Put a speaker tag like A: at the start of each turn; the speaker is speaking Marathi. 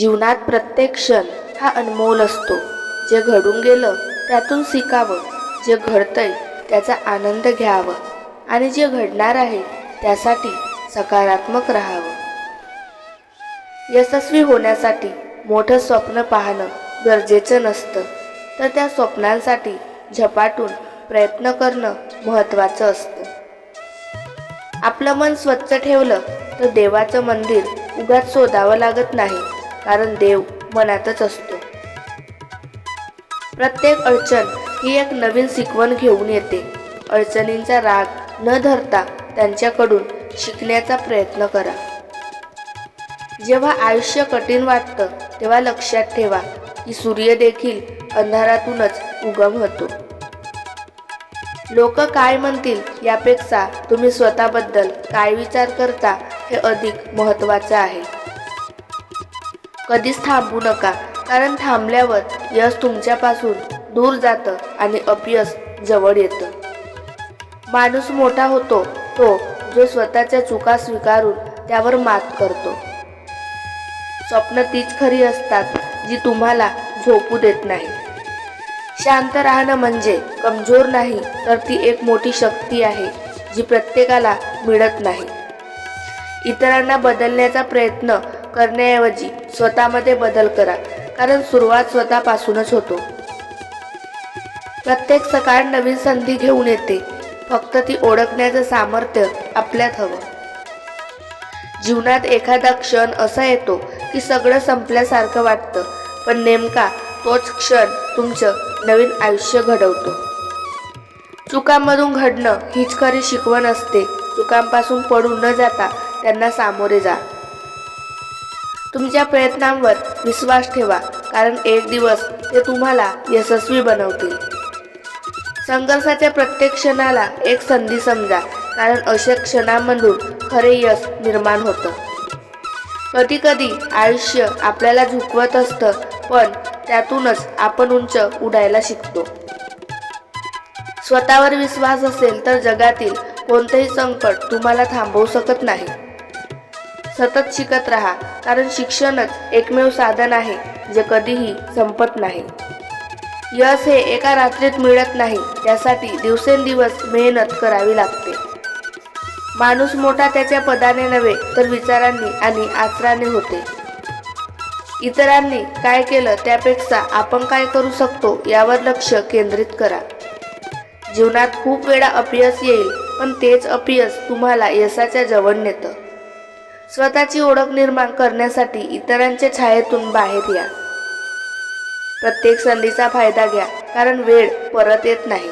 A: जीवनात प्रत्येक क्षण हा अनमोल असतो. जे घडून गेलं त्यातून शिकावं. जे घडतंय त्याचा आनंद घ्यावा. आणि जे घडणार आहे त्यासाठी सकारात्मक राहावं. यशस्वी होण्यासाठी मोठं स्वप्न पाहणं गरजेचं नसतं. तर त्या स्वप्नांसाठी झपाटून प्रयत्न करणं महत्त्वाचं असतं. आपलं मन स्वच्छ ठेवलं तर देवाचं मंदिर उगाच शोधावं लागत नाही. कारण देव मनातच असतो. प्रत्येक अडचण ही एक नवीन शिकवण घेऊन येते. अडचणींचा राग न धरता त्यांच्याकडून शिकण्याचा प्रयत्न करा. जेव्हा आयुष्य कठीण वाटतं तेव्हा लक्षात ठेवा की सूर्य देखील अंधारातूनच उगम होतो. लोक काय म्हणतील यापेक्षा तुम्ही स्वतःबद्दल काय विचार करता हे अधिक महत्त्वाचं आहे. कधीच थांबू नका कारण थांबल्यावर यश तुमच्यापासून दूर जातं आणि अपयश जवळ येतं. माणूस मोठा होतो तो जो स्वतःच्या चुका स्वीकारून त्यावर मात करतो. स्वप्न तीच खरी असतात जी तुम्हाला झोपू देत नाही. शांत राहणं म्हणजे कमजोर नाही तर ती एक मोठी शक्ती आहे जी प्रत्येकाला मिळत नाही. इतरांना बदलण्याचा प्रयत्न करण्याऐवजी स्वतःमध्ये बदल करा. कारण सुरुवात स्वतःपासूनच होतो. प्रत्येक सकाळ नवीन संधी घेऊन येते. फक्त ती ओळखण्याचं सामर्थ्य आपल्यात हवं. जीवनात एखादा क्षण असा येतो की सगळं संपल्यासारखं वाटतं पण नेमका तोच क्षण तुमचं नवीन आयुष्य घडवतो. चुकांमधून घडणं हीच खरी शिकवण असते. चुकांपासून पडून न जाता त्यांना सामोरे जा. तुमच्या प्रयत्नांवर विश्वास ठेवा कारण एक दिवस ते तुम्हाला यशस्वी बनवतील. संघर्षाच्या प्रत्येक क्षणाला एक संधी समजा कारण अशा क्षणांमधून खरे यश निर्माण होतं. कधी कधी आयुष्य आपल्याला झुकवत असतं पण त्यातूनच आपण उंच उडायला शिकतो. स्वतःवर विश्वास असेल तर जगातील कोणतंही संकट तुम्हाला थांबवू शकत नाही. सतत शिकत राहा कारण शिक्षणच एकमेव साधन आहे जे कधीही संपत नाही. यश हे एका रात्रीत मिळत नाही त्यासाठी दिवसेंदिवस मेहनत करावी लागते. माणूस मोठा त्याच्या पदाने नव्हे तर विचारांनी आणि आचराने होते. इतरांनी काय केलं त्यापेक्षा आपण काय करू शकतो यावर लक्ष केंद्रित करा. जीवनात खूप वेळा अपयश येईल पण तेच अपयश तुम्हाला यशाच्या जवळ नेतं. स्वतःची ओळख निर्माण करण्यासाठी इतरांच्या छायेतून बाहेर या. प्रत्येक संधीचा फायदा घ्या कारण वेळ परत येत नाही.